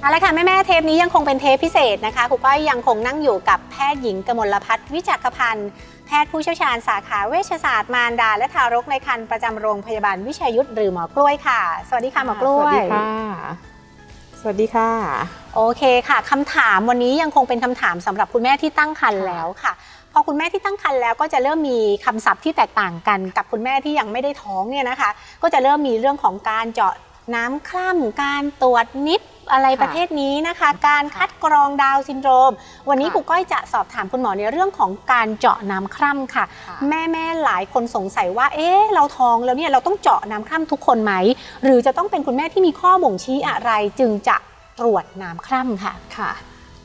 เอาละค่ะแม่แม่ๆเทปนี้ยังคงเป็นเทปพิเศษนะคะครูก้อยยังคงนั่งอยู่กับแพทย์หญิงกมลพัฒน์วิจักรพันธ์แพทย์ผู้เชี่ยวชาญสาขาเวชศาสตร์มารดา และทารกในครรภ์ประจำโรงพยาบาลวิชัยยุทธหรือหมอกล้วยค่ะ สวัสดีค่ะหมอกล้วย สวัสดีค่ะ สวัสดีค่ะ โอเคค่ะคำถามวันนี้ยังคงเป็นคำถามสำหรับคุณแม่ที่ตั้งครรภ์แล้วค่ะพอคุณแม่ที่ตั้งครรภ์แล้วก็จะเริ่มมีคำศัพท์ที่แตกต่างกันกับคุณแม่ที่ยังไม่ได้ท้องเนี่ยนะคะ ก็จะเริ่มมีเรื่องของการเจาะน้ำคร่ำการตรวจนิด อะไรค่ะประเภทนี้นะคะ การคัดกรองดาวน์ซินโดรม วันนี้ค่ะครูก้อยจะสอบถามคุณหมอในเรื่องของการเจาะน้ำคร่ำค่ะ แม่แม่ๆหลายคนสงสัยว่า เอ๊ะเราท้องแล้วเนี่ยเราต้องเจาะน้ำคร่ำทุกคนไหม หรือจะต้องเป็นคุณแม่ที่มีข้อบ่งชี้อะไรจึงจะตรวจน้ำคร่ำค่ะค่ะ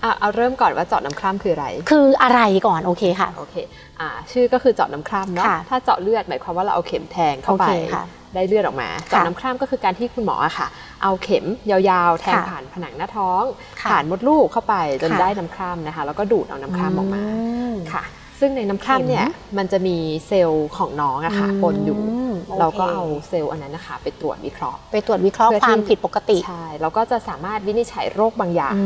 อะเอาเริ่มก่อนว่าเจาะน้ำคร่ำคืออะไร คืออะไรก่อนโอเคค่ะ โอเค อ่า ชื่อก็คือเจาะน้ำคร่ำเนาะค่ะถ้าเจาะเลือดหมายความว่าเราเอาเข็มแทงเข้าไปโอเคค่ะ ได้เลือดออกมาเจาะน้ำคร่ำก็คือการที่คุณหมออะค่ะ เอาเข็มยาวๆ แทงค่ะผ่านผนังหน้าท้องค่ะผ่านมดลูกเข้าไปจนค่ะได้น้ำคร่ำนะคะ แล้วก็ดูดเอาน้ำคร่ำออกมามค่ะ ซึ่งในน้ำคร่ำเนี่ยมันจะมีเซลล์ของน้องอะค่ะปนอยู่มโคเราก็เอาเซลล์อันนั้นนะคะ ไปตรวจวิเคราะห์ ไปตรวจวิเคราะห์เพื่อคที่วามผิดปกติใช่เราก็จะสามารถวินิจฉัยโรคบางอย่างอื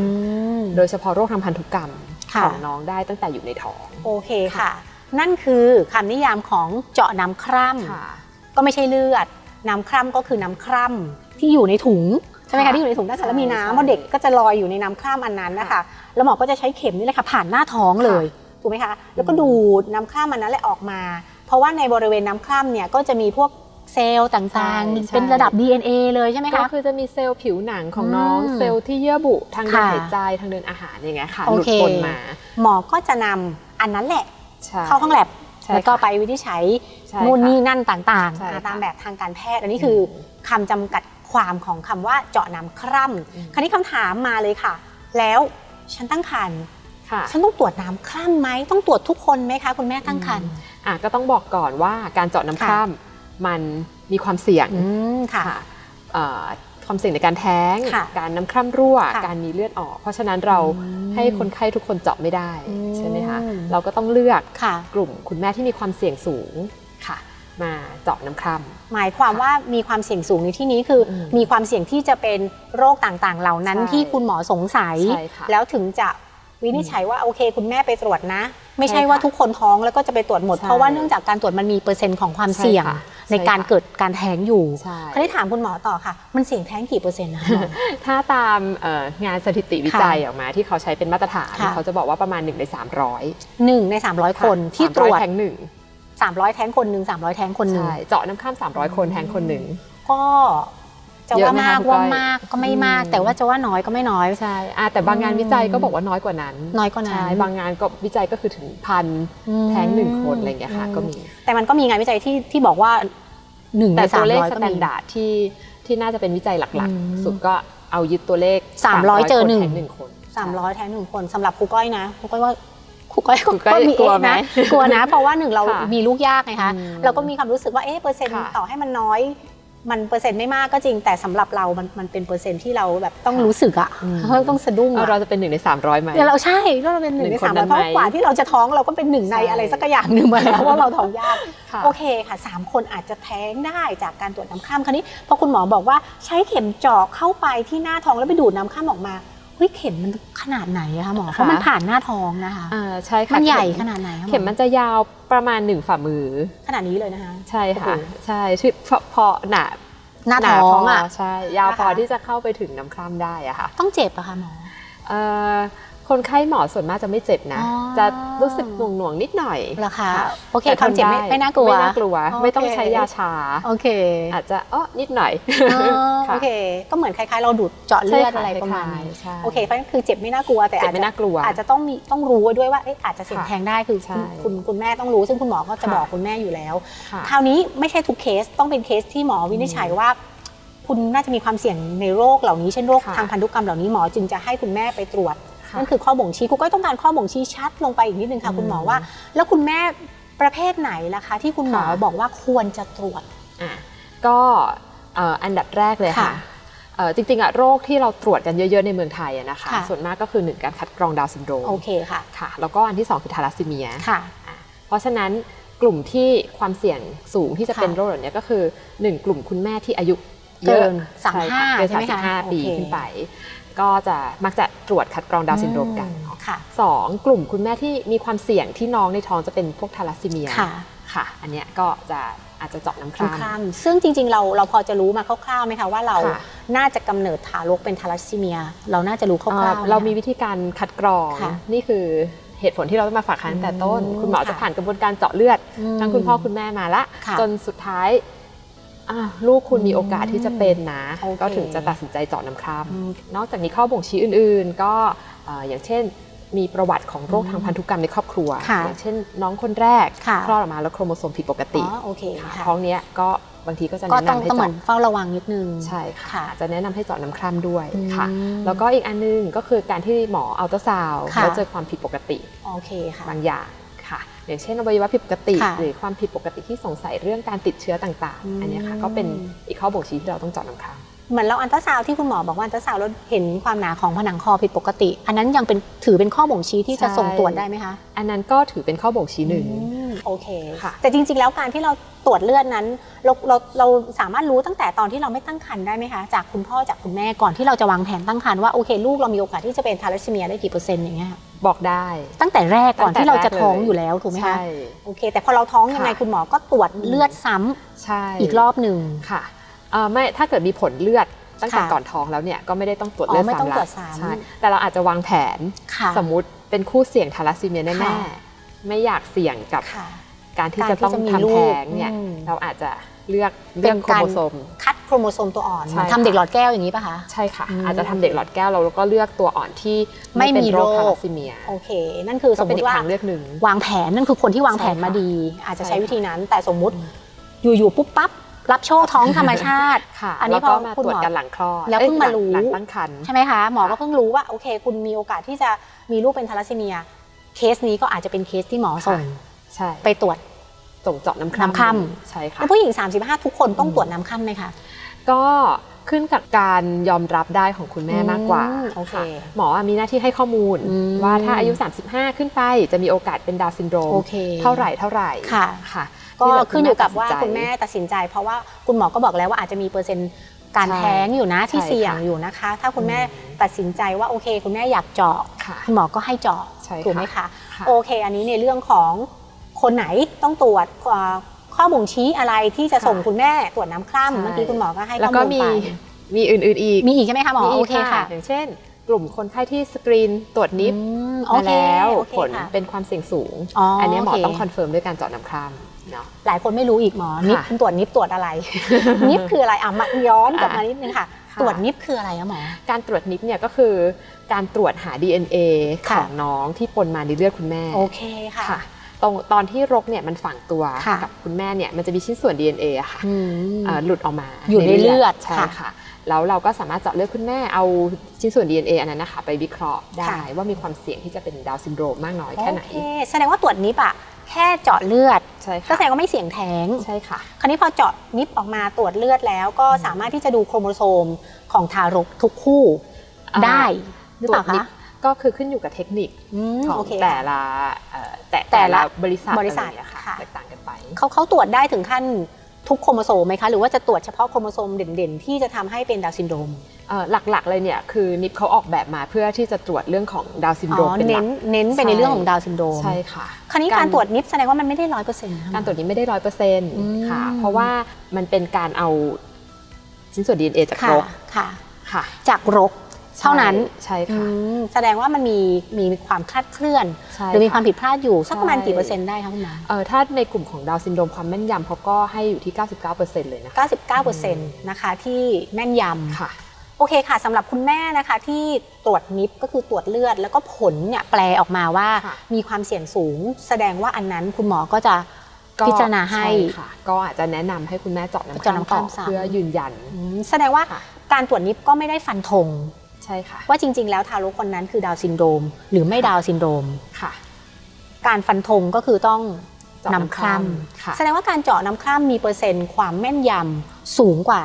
มโดยเฉพาะโรคทางพันธุกรรมค่ะของน้องได้ตั้งแต่อยู่ในท้อง โอเคค่ะ นั่นคือคำนิยามของเจาะน้ำคร่ำค่ะ ก็ไม่ใช่เลือด น้ำคร่ำก็คือน้ำคร่ำที่อยู่ในถุงใช่ไหมคะค่ะที่อยู่ในถุงด้านซ้ายแล้วมีใช่น้ำเพราะเด็กก็จะลอยอยู่ในน้ำคร่ำอันนั้นนะคะแล้วหมอก็จะใช้เข็มนี่แหละค่ะผ่านหน้าท้องเลยถูกไหมคะแล้วก็ดูดน้ำคร่ำอันนั้นแหละออกมา เพราะว่าในบริเวณน้ำคร่ำเนี่ยก็จะมีพวกเซลล์ต่างๆ เป็นระดับ DNA เลยใช่ไหมก็คะคือจะมีเซลล์ผิวหนังของน้องอืมเซลล์ที่เยื่อบุทางเดินค่ะหายใจทางเดินอาหารอย่างเงี้ยค่ะโอหลุดเคปนมา หมอก็จะนำอันนั้นแหละใช่เข้าห้องแลบใช่ แล้วก็ค่ะไปวินิจฉัยใช่นู่นค่ะนี่นั่นต่างใช่ๆอ่าค่ะตามแบบทางการแพทย์ อันนี้คือคำจำกัดความของคำว่าเจาะน้ำคร่อืมำคราวนี้คำถามมาเลยค่ะ แล้วฉันตั้งครรภ์ค่ะฉันต้องตรวจน้ำคร่ำไหมต้องตรวจทุกคนไหมคะ คุณแม่ตั้งครรภ์อะก็ต้องบอกก่อนว่าการเจาะน้ำค่ะคร่ำมันมีความเสี่ยงอืมค่ะเอ่อ ความเสี่ยงในการแท้งค่ะการน้ำคร่ำรั่วค่ะการมีเลือดออก เพราะฉะนั้นเราอืมให้คนไข้ทุกคนเจาะไม่ได้อืมใช่ไหมคะเราก็ต้องเลือกค่ะกลุ่มคุณแม่ที่มีความเสี่ยงสูงค่ะ มาเจาะน้ำคร่ำหมายความว่ามีความเสี่ยงสูงในที่นี้คืออมมีความเสี่ยงที่จะเป็นโรคต่างๆ เหล่านั้นใช่ที่คุณหมอสงสัยใช่ค่ะแล้วถึงจะวินิจฉัยว่าโอเค คุณแม่ไปตรวจนะ ไม่ใช่ใช่ค่ะว่าทุกคนท้องแล้วก็จะไปตรวจหมดใช่เพราะว่าเนื่องจากการตรวจมันมีเปอร์เซ็นต์ของความใช่เสี่ยงค่ะ ในใช่การค่ะเกิดการแท้งอยู่ใช่เขาได้ถามคุณหมอต่อค่ะ มันเสี่ยงแท้งกี่เปอร์เซ็นต์นะคะหมอถ้าตามเอ่องานสถิติวิจัยออกมาที่เขาใช้เป็นมาตรฐานค่ะเขาจะบอกว่าประมาณ1ใน300หนึ่งใน 300 คนที่ตรวจ300แทงหนึ่ง300 แท้งคนหนึ่ง300 แท้งคนหนึ่งใช่เจาะน้ำข้าม 300 คนแทงคนหนึ่งก็ จะเยอะว่าไหมมากคะคุณก้ว่าอยมากก็ไม่มาก อืม แต่ว่าจะว่าน้อยก็ไม่น้อย ใช่อะแต่บางงานวิจัยก็บอกว่าน้อยกว่านั้นน้อยกว่านั้น ใช่บางงานก็วิจัยก็คือถึงพันอืมแทงหนึ่งคนอะไรอย่างเงี้ยค่ะอืมก็มี แต่มันก็มีงานวิจัยที่ที่บอกว่าหนึ่งในแต่สาตัวมเลขร้อยสก็แตมี นดาร์ดที่ที่น่าจะเป็นวิจัยหลักอืมๆ สุดก็เอายึดตัวเลข300เจอคนหนึ่งแทงหนึ่งคน สามร้อยแทนหนึ่งคนสำหรับครูก้อยนะครูก้อยว่าครูก้อยครูก้อยมีกลัวเอ็กซ์ไหมนะกลัวนะ เพราะว่าหนึ่งเราค่ะมีลูกยากไงคะอืมเราก็มีความรู้สึกว่าเอ๊ะเปอร์เซ็นต์ค่ะ ต่อให้มันน้อย มันเปอร์เซ็นต์ไม่มากก็จริง แต่สำหรับเรามันมันเป็นเปอร์เซ็นต์ที่เราแบบต้องค่ะรู้สึกอะอืมเราต้องสะดุ้งเอาอะเราจะเป็นหนึ่งใน300ไหมเดี๋ยวเราใช่ก็เราเป็นหนึ่งหนึ่ในงคนสามนั้ร้อยนเพราะไหมกว่าที่เราจะท้องเราก็เป็นหนึ่งในใช่อะไรสักอย่างหนึ่งมาแล้วว่าเราท้องยากค่ะโอเคค่ะสามคนอาจจะแท้งได้จากการตรวจน้ำข้ามคราวนี้พอคุณหมอบอกว่าใช้เข็มเจาะเข้าไปที่หน้าท้องแล้วไปดูดน้ำข้ามออกมา เฮ้ยเข็มมันขนาดไหนอะคะหมอเพราะมันผ่านหน้าท้องนะคะอ่าใช่ค่ะมันใหญ่เข็ขนาดไหนคะหอเข็มมันจะยาวประมาณหนึ่งฝ่ามือ ขนาดนี้เลยนะคะ ใช่ค่ะโอ้โหใช่ชื่อพอพอหนาหน้าหนาท้อพงอะใช่ ยาวพอนะคะที่จะเข้าไปถึงน้ำคร่ำได้อะค่ะ ต้องเจ็บอะคะหมอเอ่อ คนไข้หมอส่วนมากจะไม่เจ็บนะอ๋อจะรู้สึกหน่วงหน่วงๆนิดหน่อยเหรอคะค่ะโอเคแต่ความเจ็บไม่ทนด้ไม่น่ากลัวไม่น่ากลัวโอเคไม่ต้องใช้ยาชาโอเค อาจจะอ้อนิดหน่อยอ๋อค่ะโอเค ก็เหมือนคล้ายๆ เราดูดเจาะเลือดใช่ค่ะอะไรประมาณนี้ใช่โอเคเพราะฉะนั้นคือเจ็บไม่น่ากลัวแต่เจ็บอาจไม่จะน่ากลัวอาจจะต้องมีต้องรู้ไว้ด้วยว่าเอ๊ะอาจจะเสี่ยงค่ะแทงได้คือใช่คุณคุณคุณแม่ต้องรู้ ซึ่งคุณหมอก็จะค่ะบอกคุณแม่อยู่แล้วค่ะคราวนี้ไม่ใช่ทุกเคสต้องเป็นเคสที่หมอวินิจฉัยว่าคุณน่าจะมีความเสี่ยงในโรคเหล่านี้เช่นโรคค่ะทางพันธุกรรมเหล่านี้หมอจึงจะให้คุณแม่ไปตรวจค่ะ นั่นคือข้อบ่งชี้ครูก็ต้องการข้อบ่งชี้ชัดลงไปอีกนิดนึงค่ะอืมคุณหมอว่า แล้วคุณแม่ประเภทไหนล่ะคะ ที่คุณหมอค่ะบอกว่าควรจะตรวจอะก็เอ่ออันดับแรกเลยค่ะค่ะเอ่อจริงๆอะโรคที่เราตรวจกันเยอะๆในเมืองไทยอะนะคะค่ะส่วนมากก็คือหนึ่งการคัดกรองดาวน์ซินโดรมโอเคค่ะค่ะ แล้วก็อันที่สองคือทาลัสซีเมียค่ะอะ เพราะฉะนั้นกลุ่มที่ความเสี่ยงสูงที่จะค่ะเป็นโรคเหล่านี้ก็คือ 1 กลุ่มคุณแม่ที่อายุเยเกิอะนใช่ค่ะ35เกินใช่ไหมคะ35ปีโอเคขึ้นไป ก็จะมักจะตรวจคัดกรองดาวน์ซินโดรมกันอืค่ะสองกลุ่มคุณแม่ที่มีความเสี่ยงที่น้องในท้องจะเป็นพวกทาลัสซีเมียค่ะค่ะอันเนี้ยก็จะอาจจะเจาะน้ำคคลร่ำำซึ่งจริง ๆ เราเราพอจะรู้มาคร่าวๆไหมคะว่าเราค่ะน่าจะกำเนิดทารกเป็นทาลัสซีเมีย เราน่าจะรู้คร่าวๆเอ่อไหคะเรามีวิธีการคัดกรองค่ะนี่คือเหตุผลที่เราต้องมาฝากคันตั้งแต่ต้นอืมคุณหมอจะค่ะผ่านกระบวนการเจาะเลือดมทั้งคุณพ่อคุณแม่มาละค่ะจนสุดท้ายอะ ลูกคุณมีโอกาสที่จะเป็นนะโอเคก็ถึงจะตัดสินใจเจาะน้ำคร่อืมำนอกจากนี้ข้อบ่งชี้อื่น ๆ ก็เอ่ออย่างเช่น มีประวัติของโรคทางพันธุกรรมในครอบครัวค่ะอย่างเช่น น้องคนแรกค่ะคลอดออกมาแล้วโครโมโซมผิดปกติอ๋อโอเคค่ะค่ะท้องเนี้ยก็บางทีก็จะก็แนะต้องนำให้ต้องเหมือนเจาะเฝ้าระวังนิดนึงใช่ค่ะค่ะจะแนะนำให้เจาะน้ำคร่ำด้วยค่ะอืมแล้วก็อีกอันนึงก็คือการที่หมออัลตราซาวด์ค่ะแล้วเจอความผิดปกติโอเคค่ะบางอย่างค่ะ อย่างเช่นอวัยวะผิดปกติค่ะหรือความผิดปกติที่สงสัยเรื่องการติดเชื้อต่างอืมๆอันเนี้ยค่ะก็เป็นอีกข้อบ่งชี้ที่เราต้องเจาะน้ำคร่ำ เหมือนเราอันตราซาวด์ที่คุณหมอบอกว่าอันตราซาวด์แล้วเห็นความหนาของผนังคอผิดปกติ อันนั้นยังเป็นถือเป็นข้อบ่งชี้ที่จะใช่ส่งตรวจได้ไหมคะ อันนั้นก็ถือเป็นข้อบ่งชี้หนึ่งอืมโอเคค่ะแต่จริงๆ แล้วการที่เราตรวจเลือดนั้นเราเราเราสามารถรู้ตั้งแต่ตอนที่เราไม่ตั้งครรภ์ได้ไหมคะ จากคุณพ่อจากคุณแม่ก่อนที่เราจะวางแผนตั้งครรภ์ว่าโอเคลูกเรามีโอกาสที่จะเป็นทาลัสซีเมียได้กี่เปอร์เซ็นต์อย่างเงี้ยค่ะบอกได้ ตั้งแต่แรกก่อนตั้งแต่ที่เราจะแรกเลยท้องอยู่แล้วถูกไหมคะใช่โอเค แต่พอเราท้องยังไงค่ะคุณหมอก็ตรวจเลือดซ้ำใช่อีกรอบหนึ่งค่ะเอ่อไม่ถ้าเกิดมีผลเลือดตั้งแต่ค่ะก่อนท้องแล้วเนี่ยก็ไม่ได้ต้องตรวจอ๋อเลือดไม่ต้องซ้ำตรละวจซ้ำ ใช่แต่เราอาจจะวางแผน ค่ะ สมมุติเป็นคู่เสี่ยงทาลัสซีเมียค่ะแน่ๆไม่อยากเสี่ยงกับค่ะ การที่การจะที่ต้องจะมีทำลูกแท้งเนี่ยอืม เราอาจจะเลือกเป็เลือกนโครการโมโซม คัดโครโมโซมตัวอ่อนใช่ ทำเด็กหลอดแก้วอย่างนี้ป่ะคะ ใช่ค่ะ อืมอาจจะทำเด็กหลอดแก้วเราแล้วก็เลือกตัวอ่อนที่ไม่มีเป็นโรคโรค ทาลัสซีเมียโอเค นั่นคือสก็มมเป็นอีติกว่า ทางเลือกหนึ่ง วางแผนนั่นคือคนที่วางแผนใช่ค่ะมาดี อาจจะใช่ใช้วิธีนั้น แต่สมมุติอืมอยู่ๆปุ๊บปั๊บ รับโชคท้องธรรมชาติ ค่ะอันนี้แล้วก็พอมาคุณตรวจหมอ กันหลังคลอดแล้วเพิ่งอ้ยมารู้ หลังตั้งครรภ์ ใช่ไหมคะหมอก็เพิ่งรู้ว่าโอเค คุณมีโอกาสที่จะมีลูกเป็นทาลัสซีเมีย เคสนี้ก็อาจจะเป็นเคสที่หมอส่งใช่ไปตรวจ ส่งเจาะน้ำคร่ำน้ำคร่ำ ใช่ค่ะ แล้วผู้หญิง 35 ทุกคนต้องอืมตรวจน้ำค่ำไหมคะ ก็ขึ้นกับการยอมรับได้ของคุณแม่มากกว่าอืมโอเคะหมอมีหน้าที่ให้ข้อมูลอืม ว่าถ้าอายุ 35 ขึ้นไปจะมีโอกาสเป็นดาวน์ซินโดรมโอเค เท่าไหร่เท่าไหร่ค่ะ ค่ะ ก็ที่เหลืขึ้นอยู่กับว่าตัดสินใจคุณแม่ตัดสินใจ เพราะว่าคุณหมอก็บอกแล้วว่าอาจจะมีเปอร์เซ็นต์การใช่แท้งอยู่นะที่ใช่เสี่ยงค่ะอยู่นะคะ ถ้าคุณแม่อืมตัดสินใจว่าโอเค คุณแม่อยากเจาะค่ะคุณหมอก็ให้เจาะใช่ค่ะถูกไหมคะค่ะโอเค อันนี้ในเรื่องของคนไหนต้องตรวจอ่าข้อบ่งชี้อะไรที่จะค่ะส่งคุณแม่ตรวจน้ำคใช่ร่ำเมื่อกี้คุณหมอก็ให้แล้วข้อก็มูลมีไปมีอื่นๆอีกมีอีกใช่ไหมคะหมอมีโอเคค่ะ อย่างเช่น กลุ่มคนไข้ที่สกรีนตรวจนิฟอืมโอมาเคแล้วโอเคผลค่ะเป็นความเสี่ยงสูงอ๋ออัอันเนี้ยหมอโอเคต้องคอนเฟิร์มด้วยการเจาะน้ำคร่ำ เนาะหลายคนไม่รู้อีกหมอค่ะนิฟตรวจนิฟตรวจอะไร นิฟคืออะไรอะมาย้อนกลับมาอะนิดนึงค่ะค่ะตรวจนิฟคืออะไรอะหมอการตรวจนิฟเนี่ยก็คือ การตรวจหา DNA ขค่ะองน้องที่ปนมาในเลือดคุณแม่โอเคค่ะค่ะตรงตอนที่รกเนี่ยมันฝังตัวค่ะกับคุณแม่เนี่ยมันจะมีชิ้นส่วน DNA อะค่ะอืมเอ่อหลุดออกมาอยู่ในเลือดใช่ค่ะค่ะแล้วเราก็สามารถเจาะเลือดคุณแม่เอาชิ้นส่วน DNA อันนั้นนะคะ ไปวิเคราะห์ได้ค่ะว่ามีความเสี่ยงที่จะเป็นดาวน์ซินโดรมมากน้อยแค่ไหนโอเคแสดงว่าตรวจนิฟอะ แค่เจาะเลือดใช่ก็ค่ะแสดงว่าไม่เสี่ยงแท้ง ใช่ค่ะ คราวนี้พอเจาะนิฟออกมาตรวจเลือดแล้วก็สามารถที่จะดูโครโมโซมของทารกทุกคู่อ่า ได้หรือเปล่าตรวจนิคะฟก็คือขึ้นอยู่กับเทคนิคอืมของโอเค แต่ค่ะละเอ่อแต่แต่แต่ละละบริษัทบริษัทอะไอย่างเงี้ยค่ะค่ะ แตกต่างกันไป เขาเขาตรวจได้ถึงขั้น ทุกโครโมโซมไหมคะ หรือว่าจะตรวจเฉพาะโครโมโซมเด่นๆ ที่จะทำให้เป็นดาวน์ซินโดรมเอ่อหลักๆเลยเนี่ยคือนิฟเขาออกแบบมาเพื่อที่จะตรวจเรื่องของดาวน์ซินอ๋โดรมอเป็นหเน้ลันกเน้นไปในใช่เรื่องของดาวน์ซินโดรมใช่ค่ะคราวนี้การการตรวจนิฟแสดงว่ามันไม่ได้ร้อยเปอร์เซ็นต์การตรวจนี้ไม่ได้ร้อยเปอร์เซ็นต์อืมค่ะ เพราะว่ามันเป็นการเอาชิ้นส่วน DNA จากค่ะรกค่ะค่ะ จากรก เท่านั้นใช่อืค่ะมแสดงว่ามันมีมีความคลาดเคลื่อนใช่หรือมีะความผิดพลาดอยู่สักประมาณใช่กี่เปอร์เซ็นต์ได้คะคุณหมอเอ่อถ้าในกลุ่มของดาวน์ซินโดรมความแม่นยำเขาก็ให้อยู่ที่ 99%เลยนะคะ99%นะคะที่แม่นยำค่ะโอเคค่ะสำหรับคุณแม่นะคะที่ตรวจนิฟก็คือตรวจเลือด แล้วก็ผลเนี่ยแปลออกมาว่าค่ะมีความเสี่ยงสูง แสดงว่าอันนั้นคุณหมอก็จะก็พิจารณาให้ช่ค่ะก็อาจจะแนะนำให้คุณแม่เจาะน้ำเจาะน้ำคร่ำคร่ำต่อซ้ำเพื่อยืนยันอืมแสดงว่าค่ะการตรวจนิฟก็ไม่ได้ฟันธง ใช่ค่ะ ว่าจริง ๆ แล้วทารกคนนั้นคือดาวน์ซินโดรมหรือไม่ค่ะดาวน์ซินโดรมค่ะ การฟันธงก็คือต้องเจาะน้ำน้ำคคร่ร่ำค่ะำแสดงว่าการเจาะน้ำคร่ำมีเปอร์เซ็นต์ความแม่นยำสูงกว่า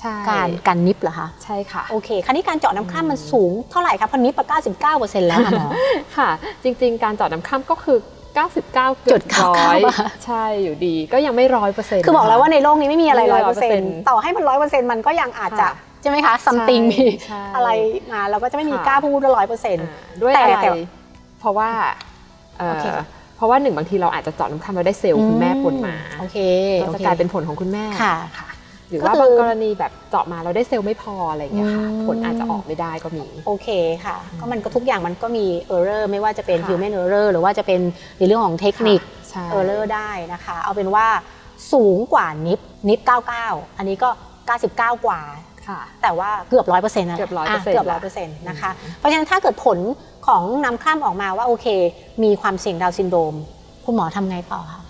ใช่การการนิบเหรอคะใช่ค่ะโอเคคราวนี้การเจาะน้ำคร่ำมันสูงเท่าไหร่คะเพราะนิบไป99%แล้วค่ะหมอค่ะ จริง ๆ การเจาะน้ำคร่ำก็คือ 99เกืจุอดบเก้าร้เก้าอยบาทใช่อยู่ดีก็ยังไม่ร้อยเปอร์เซ็นต์คือบอกแล้วว่าในโลกนี้ไม่มีอะไรไม่ร้อยมีเปอร์เซ็นต์100%ต่อให้มันร้อยเปอร์เซ็นต์มันก็ยังอาจจะค่ะ ใช่ไหมคะซัมติงมีใช่อะไรมาเราก็จะไม่มีค่ะ กล้าพูดว่าร้อยเปอร์เซ็นต์อ่าด้วยแต่อะไรแต่เพราะว่าเอ่อโอเค เพราะว่าหนึ่งบางทีเราอาจจะเจาะน้ำคร่ำเราได้เซลล์คุณแม่ปนมาโอเคก็โอจะเคกลายเป็นผลของคุณแม่ ค่ะ หรือก็ว่าคือบางกรณีแบบเจาะมาเราได้เซลล์ไม่พออะไรอย่างเงี้ยค่ะอืม ผลอาจจะออกไม่ได้ก็มี โอเคค่ะ ก็มันก็ทุกอย่างมันก็มี error ไม่ว่าจะเป็น ค่ะ human error หรือว่าจะเป็นในเรื่องของเทคนิค ใช่ error ได้นะคะ เอาเป็นว่าสูงกว่านิฟนิฟ99 อันนี้ก็ 99 กว่าค่ะ แต่ว่าเกือบร้อยเปอร์เซ็นต์นะเกือบ100%เกือบร้อยเปอร์เซ็นต์นะคะเพราะฉะนั้นถ้าเกิดผลของน้ำคร่ำออกมาว่าโอเค มีความเสี่ยงดาวน์ซินโดรมคุณหมอทำไงต่อคะ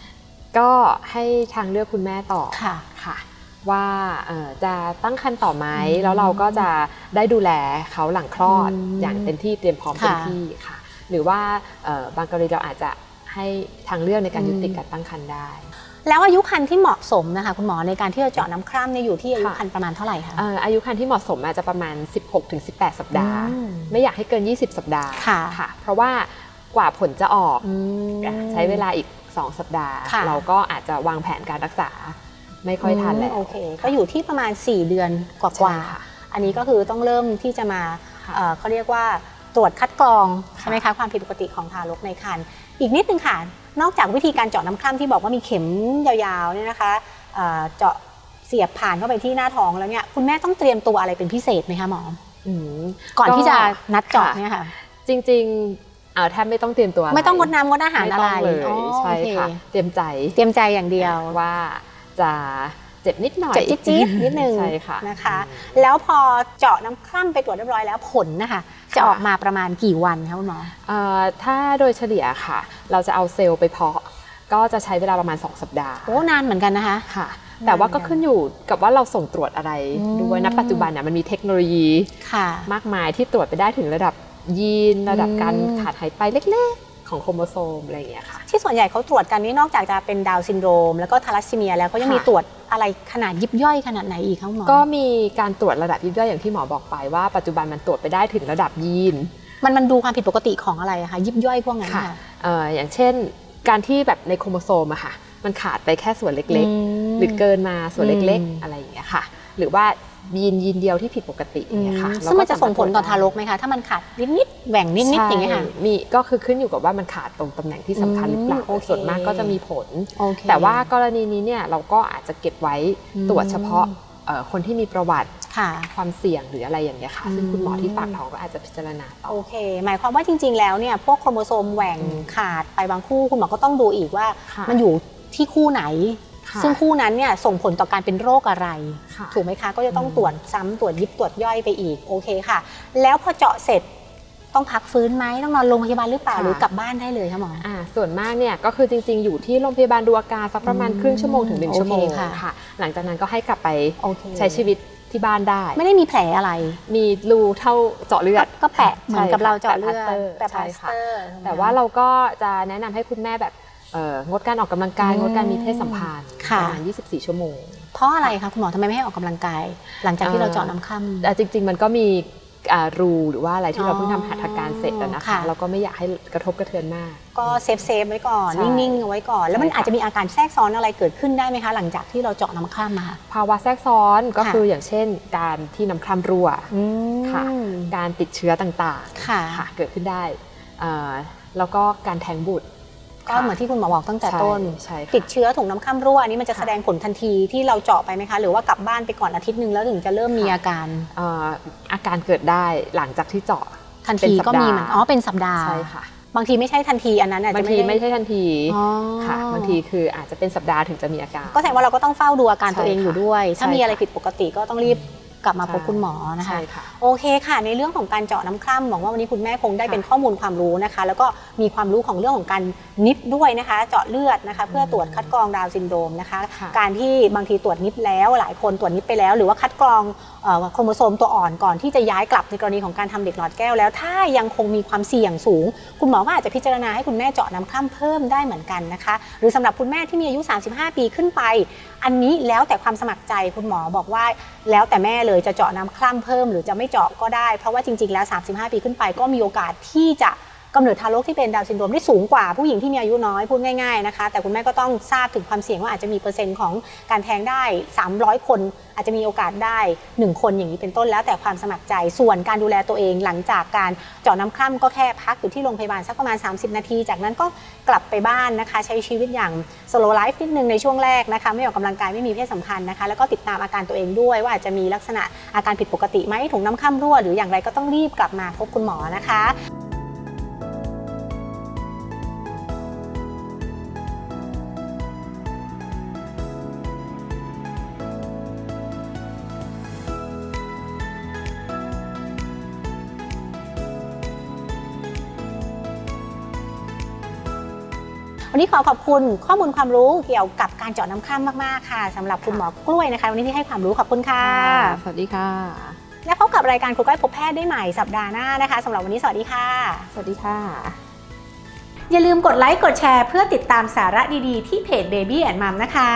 ก็ให้ทางเลือกคุณแม่ต่อค่ะค่ะ ว่าเอ่อจะตั้งครรภ์ต่อไหมอืมแล้วเราก็จะได้ดูแลเขาหลังคลอดอืมอย่างเต็มที่เตรียมพร้อมค่ะเต็มที่ค่ะ หรือว่าเอ่อบางกรณีเราอาจจะให้ทางเลือกในการยุติอืมการตั้งครรภ์ได้ แล้วอายุคันที่เหมาะสมนะคะคุณหมอในการที่จะเจาะน้ำคร่ำเนี่ยอยู่ที่อายุค่ะคันประมาณเท่าไหร่คะเอ่ออายุครรภ์ที่เหมาะสมอาจจะประมาณ 16-18 สัปดาห์อืมไม่อยากให้เกิน 20 สัปดาห์ค่ะ เพราะว่ากว่าผลจะออกอืมใช้เวลาอีก 2 สัปดาห์ค่ะเราก็อาจจะวางแผนการรักษาไม่ค่อยทันแล้วโอเค ก็อยู่ที่ประมาณ 4 เดือนกใช่ว่าค่ะๆอันนี้ก็คือต้องเริ่มที่จะมาค่ะเอ่อเขาเรียกว่าตรวจคัดกรองค่ะใช่ไหมคะความผิดปกติของทารกในครรภ์อีกนิดนึงค่ะ นอกจากวิธีการเจาะน้ำคร่ำที่บอกว่ามีเข็มยาวๆเนี่ยนะคะเอ่อเจาะเสียบผ่านเข้าไปที่หน้าท้องแล้วเนี่ยคุณแม่ต้องเตรียมตัวอะไรเป็นพิเศษไหมคะหมออืมก่อนที่จะนัดเจาะค่ะเนี่ยค่ะจริงๆเอ่อแทบไม่ต้องเตรียมตัวะรไม่ต้องงดน้ำงดอาหารไม่อะต้ไรองเลยอ๋อใช่โอเค่ะเตรียมใจเตรียมใจอย่างเดียวว่าจะ เจ็บนิดหน่อยเจ็บจี๊ดๆนิดนึงใช่ค่ะนะคะอืมแล้วพอเจาะน้ำคร่ำไปตรวจเรียบร้อยแล้วผลนะคะ จะค่ะออกมาประมาณกี่วันคะคุณหมอเอ่อถ้าโดยเฉลี่ยค่ะ เราจะเอาเซลล์ไปเพาะ ก็จะใช้เวลาประมาณ 2 สัปดาห์โอ้นานเหมือนกันนะคะค่ะแต่ว่าก็ขึ้นอยู่กับว่าเราส่งตรวจอะไรอืมด้วยณปัจจุบันเนี่ยมันมีเทคโนโลยีค่ะมากมายที่ตรวจไปได้ถึงระดับยีน ระดับการอืมขาดหายไปเล็กๆ ของโครโมโซมอะไรอย่างเงี้ยค่ะ ที่ส่วนใหญ่เขาตรวจกันนี่นอกจากจะเป็นดาวน์ซินโดรม แล้วก็ทาลัสซีเมียแล้วก็ยังมีค่ะตรวจอะไรขนาดยิบย่อยขนาดไหนอีกคะคุณหมอก็มีการตรวจระดับยิบย่อยอย่างที่หมอบอกไปว่าปัจจุบันมันตรวจไปได้ถึงระดับยีน มันมันดูความผิดปกติของอะไรอะคะยิบย่อยพวกนั้นค่ะค่ะเอ่ออย่างเช่น การที่แบบในโครโมโซมอะค่ะ มันขาดไปแค่ส่วนเล็กๆ หรือเกินมาส่วนเล็กอืมๆอะไรอย่างเงี้ยค่ะ หรือว่า ยีนยีนเดียวที่ผิดปกติอย่างเงี้ยค่ะอืมซึ่งมันจะส่งผลต่อทารกไหมคะ ถ้ามันขาดนิดนิดๆแหว่งนิดนิดๆอย่างเงี้ยค่ะใช่มีก็คือขึ้นอยู่กับว่ามันขาดตรงตำแหน่งที่สำคัญหรือเปล่าอืมโอเคส่วนมากก็จะมีผลโอเคแต่ว่ากรณีนี้เนี่ยเราก็อาจจะเก็บไว้อืมตรวจเฉพาะเอ่อคนที่มีประวัติค่ะความเสี่ยงหรืออะไรอย่างเงี้ยค่ะ ซึ่งอืมคุณหมอที่ฝากท้องก็อาจจะพิจารณาต่อโอเค หมายความว่าจริง ๆ แล้วเนี่ยพวกโครโมโซมแหว่งอืมขาดไปบางคู่คุณหมอก็ต้องดูอีกว่าค่ะมันอยู่ที่คู่ไหนค่ะ ซึ่งคู่นั้นเนี่ยส่งผลต่อการเป็นโรคอะไรค่ะถูกไหมคะ ก็จะต้องอืมตรวจซ้ำตรวจยิบตรวจย่อยไปอีกโอเคค่ะ แล้วพอเจาะเสร็จต้องพักฟื้นไหมต้องนอนโรงพยาบาลหรือเปล่าหรือกลับบ้านได้เลยคะหมออ่าส่วนมากเนี่ยก็คือจริง ๆ อยู่ที่โรงพยาบาลดูอาการสักประมาณอืมครึ่งชั่วโมงถึงหนึ่งชั่วโมงโอเคค่ะค่ะ หลังจากนั้นก็ให้กลับไปโอเคใช้ชีวิตที่บ้านได้ ไม่ได้มีแผลอะไร มีรูเท่าเจาะเลือดก็แปะเหมือนกับใช่ค่ะเราเจาะเลือดแปะพลาสเตอร์แปะพลาสใช่ค่ะเตอร์แต่ว่าเราก็จะแนะนำให้คุณแม่แบบเอ่อ งดการออกกำลังกายอืมงดการมีเพศสัมพันธ์ค่ะประมาณ 24 ชั่วโมง เพราะอะไรคะคุณหมอทำไมไม่ให้ออกกำลังกาย หลังจากที่เราเจาะน้ำค่ำแต่จริง ๆ มันก็มีอ่ารูหรือว่าอะไรที่อ๋อเราเพิ่งทำหัตถการเสร็จอะนะคะค่ะเราก็ไม่อยากให้กระทบกระเทือนมาก ก็เซฟเซฟไว้ก่อนใช่นิ่งๆเอาไว้ก่อน แล้วมันใช่ค่ะอาจจะมีอาการแทรกซ้อนอะไรเกิดขึ้นได้ไหมคะ หลังจากที่เราเจาะน้ำคร่ำมาค่ะภาวะแทรกซ้อนก็ค่ะคืออย่างเช่น การที่น้ำคร่ำรั่วอืมค่ะการติดเชื้อต่างๆค่ะเกิดขึ้นได้อ่าแล้วก็การแท้งบุตร ก็เหมือนที่คุณหมอบอกตั้งแต่ต้น ใช่ค่ะติดเชื้อถุงน้ำคร่ำรั่วอันนี้มันจะค่ะแสดงผลทันทีที่เราเจาะไปไหมคะ หรือว่ากลับบ้านไปก่อนอาทิตย์หนึ่งแล้วถึงจะเริ่มมีค่ะอาการอ่าอาการเกิดได้หลังจากที่เจาะทันเป็นทีสัปก็ดาห์มีเหมือนอ๋อเป็นสัปดาห์ใช่ค่ะบางทีไม่ใช่ทันทีอันนั้นอาจบาจะงทีด้ไม่ใช่ทันทีอ๋อค่ะบางทีคืออาจจะเป็นสัปดาห์ถึงจะมีอาการ ก็แสดงว่าเราก็ต้องเฝ้าดูอาการใช่ตัวเองอยู่ด้วย ถ้าใช่มีอะไรค่ะผิดปกติก็ต้องรีบ กลับมาใช่พบคุณหมอนะคะ ใช่ค่ะ โอเคค่ะ ในเรื่องของการเจาะน้ำคร่ำหวังว่าวันนี้คุณแม่คงได้ค่ะเป็นข้อมูลความรู้นะคะ แล้วก็มีความรู้ของเรื่องของการนิดด้วยนะคะ เจาะเลือดนะคะ เพื่อตรวจคัดกรองดาวน์ซินโดรมนะคะ ค่ะการที่บางทีตรวจนิดแล้วหลายคนตรวจนิดไปแล้ว หรือว่าคัดกรองเอ่อ โครโมโซมตัวอ่อนก่อนที่จะย้ายกลับในกรณีของการทำเด็กหลอดแก้วแล้ว ถ้ายังคงมีความเสี่ยงสูง คุณหมอก็อาจจะพิจารณาให้คุณแม่เจาะน้ำคร่ำเพิ่มได้เหมือนกันนะคะ หรือสำหรับคุณแม่ที่มีอายุ 35 ปีขึ้นไป อันนี้แล้วแต่ความสมัครใจคุณหมอบอกว่า แล้วแต่แม่เลยจะเจาะน้ำคร่ำเพิ่ม หรือจะไม่เจาะก็ได้ เพราะว่าจริงๆแล้ว 35 ปีขึ้นไปก็มีโอกาสที่จะ กำเนิดทารกที่เป็นดาวซินโดรมได้สูงกว่าผู้หญิงที่มีอายุน้อยพูดง่ายๆนะคะ แต่คุณแม่ก็ต้องทราบถึงความเสี่ยงว่าอาจจะมีเปอร์เซ็นต์ของการแท้งได้ 300 คน อาจจะมีโอกาสได้ 1 คนอย่างนี้เป็นต้นแล้วแต่ความสมัครใจส่วนการดูแลตัวเองหลังจากการเจาะน้ำคร่ำก็แค่พักอยู่ที่โรงพยาบาลสักประมาณ 30 นาที จากนั้นก็กลับไปบ้านนะคะ ใช้ชีวิตอย่าง slow life นิดนึงในช่วงแรกนะคะไม่ออกกำลังกายไม่มีเพศสัมพันธ์นะคะแล้วก็ติดตามอาการตัวเองด้วย ว่าอาจจะมีลักษณะอาการผิดปกติไหมถุงน้ำคร่ำรั่วหรืออย่างไรก็ต้องรีบกลับมาพบคุณหมอนะคะ วันนี้ขอขอบคุณข้อมูลความรู้เกี่ยวกับการเจาะน้ำคร่ำมากๆค่ะสำหรับคุณหมอกล้วยนะคะ วันนี้ที่ให้ความรู้ขอบคุณค่ะ สวัสดีค่ะ และพบกับรายการครูก้อยพบแพทย์ได้ใหม่สัปดาห์หน้านะคะสำหรับวันนี้สวัสดีค่ะ สวัสดีค่ะ อย่าลืมกดไลค์กดแชร์ เพื่อติดตามสาระดีๆ ที่เพจ Baby and Mom นะคะ